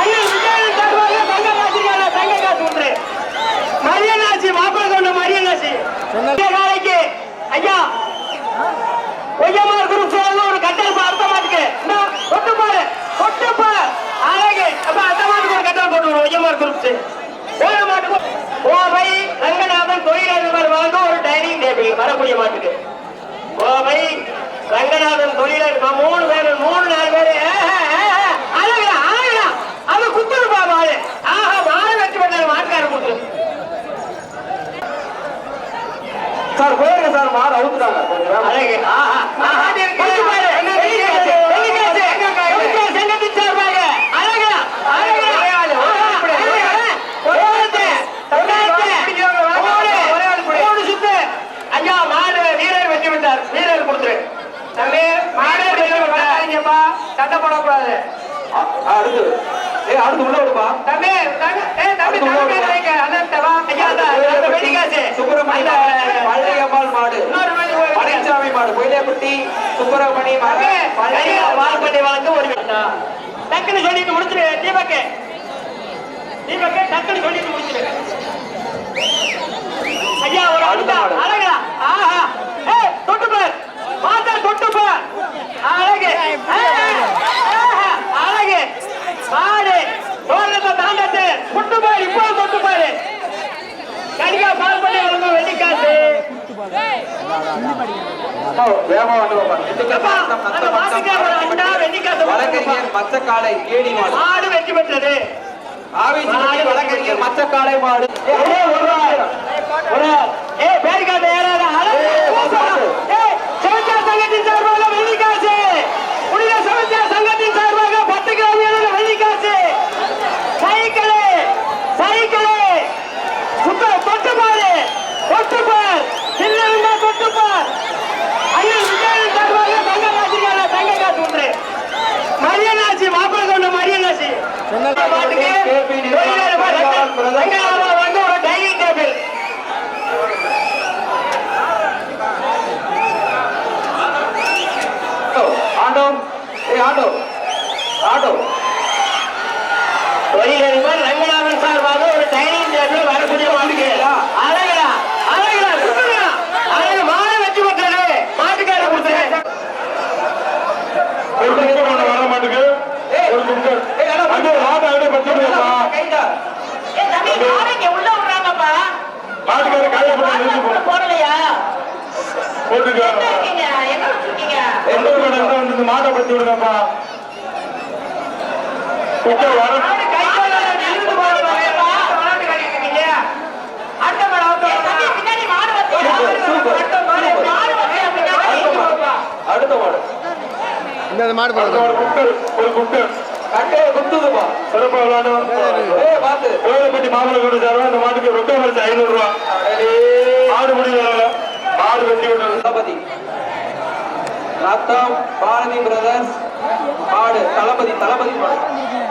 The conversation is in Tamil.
ஐயா விஜய் தருவாங்க தங்க காசுக்கான தங்க காசு ஒன்று மரியனாச்சி மாப்பிள சொன்ன மரியனாச்சி நாளைக்கு ஐயா பொய்யமார் குரூப் சொல்லுங்க ஒரு கட்டல் அர்த்தமாட்டுக்கு கொட்டுப்பாரு கொட்டுப்பார் அழகு அப்ப அர்த்தமாட்டுக்கு ஒரு கட்டல் போட்டு வரும் பொய்யமார் குரூப்ஸ் ஓரமாட்டுக்கு கோவை ரங்கநாதன் தொழிலதிபர் வாழ்ந்த வரக்கூடிய மாட்டுக்கு கோவை ரங்கநாதன் தொழிலதிபர் மூணு பேர் மூணு கொடுத்துரு. தம்பி மாடு வெற்றி விட்டாருங்கப்பா சண்டை போடக்கூடாது. அடுத்து. ஏய் அடுத்து உள்ள விடுப்பா. தம்பி தம்பி மேல வைங்க. அண்ணன் தவா. ஐயா அந்த அந்த வெள்ளிக்காசு சுப்பிரமணிய அந்த- பழனியம்மாள் மாடு இன்னொரு மாதிரி ஒரு பழனிசாமி மாடு கோயிலேப்பட்டி சுப்பிரமணி மாடு பழைய வால்பட்டை வழக்கு ஒரு டக்குன்னு சொல்லிட்டு முடிச்சிரு தீபக்கு. தீபக்கு டக்குன்னு சொல்லிட்டு முடிச்சிரு ஐயா ஒரு அடுத்தா அழகா ஆஹா ஏய் தொட்டு பார் மாத்தா தொட்டு பார் அழகு ஆஹா, அழகு மாடு தோரணத்தை தாண்டத்து தொட்டு பார் இப்போ தொட்டு பாரு கடிகா பால் பண்ணி வழங்கும் வெள்ளிக்காசு வேகமா வந்து வழக்கறிஞர் மச்சக்காலை கேடி மாடு. வெற்றி பெற்றது. ஆவிச்சி வழக்கறிஞர் மச்சக்காலை மாடு. ஒரே கொண்ட மரியனாச்சி மாட்டுக்கு தொழிலாளர் மாட்டு ரங்கநாதன் வந்து ஒரு டைனிங் டேபிள் ஆண்டோ ஏய் ஆண்டோ ஆண்டோ தொழிலதிபர் ரங்கநாதன் சார்பாக ஒரு டைனிங் டேபிள் வரக்கூடிய மாட்டுக்கு அழகடா அழகடா சுத்தடா அழகு மாடு வெற்றி பெற்றது மாட்டுக்கார கொடுத்துரு ஒரு குக்கர் ஒண்ணு வர மாட்டுக்கு ஒரு குக்கர் ஏய், அண்ணா, அது வாட அப்படியே பச்சுடுங்கப்பா கைதா ஏய் தம்பி மாடு இங்க உள்ள விடுறாங்கப்பா மாட்டுக்கார கையில போட்டு நிறுத்தி போ போடலையா போட்டுக்க இருக்கீங்க எங்க வச்சிருக்கீங்க எந்த ஒரு கடை வந்து இந்த மாட்டை பத்தி விடுங்கப்பா குக்கர் வர மாடு கைகால நிறுத்து போறப்பா மாடு கட்டிருக்கீங்க அடுத்த மாடு அவுட் பின்னாடி மாடு வந்து சூப்பர், அடுத்த மாடு சூப்பர். மாடு வந்து பின்னாடி அடுத்த மாடு. அடுத்த மாடு. இந்த மாடு ஒரு குக்கர் ஒரு குக்கர் கட்டையை குத்துதுப்பா சிறப்பா விளையாடும் ஏய் பாத்து வேலைப்பட்டி மாமலை கொண்டு சார்பா இந்த மாட்டுக்கு ரொக்க மரிச்சு ஐநூறு ரூபா. மாடு முடியல மாடு வெட்டி விட்டது. தளபதி ரத்தம் பாரதி பிரதர்ஸ் பாடு. தளபதி தளபதி பாடு.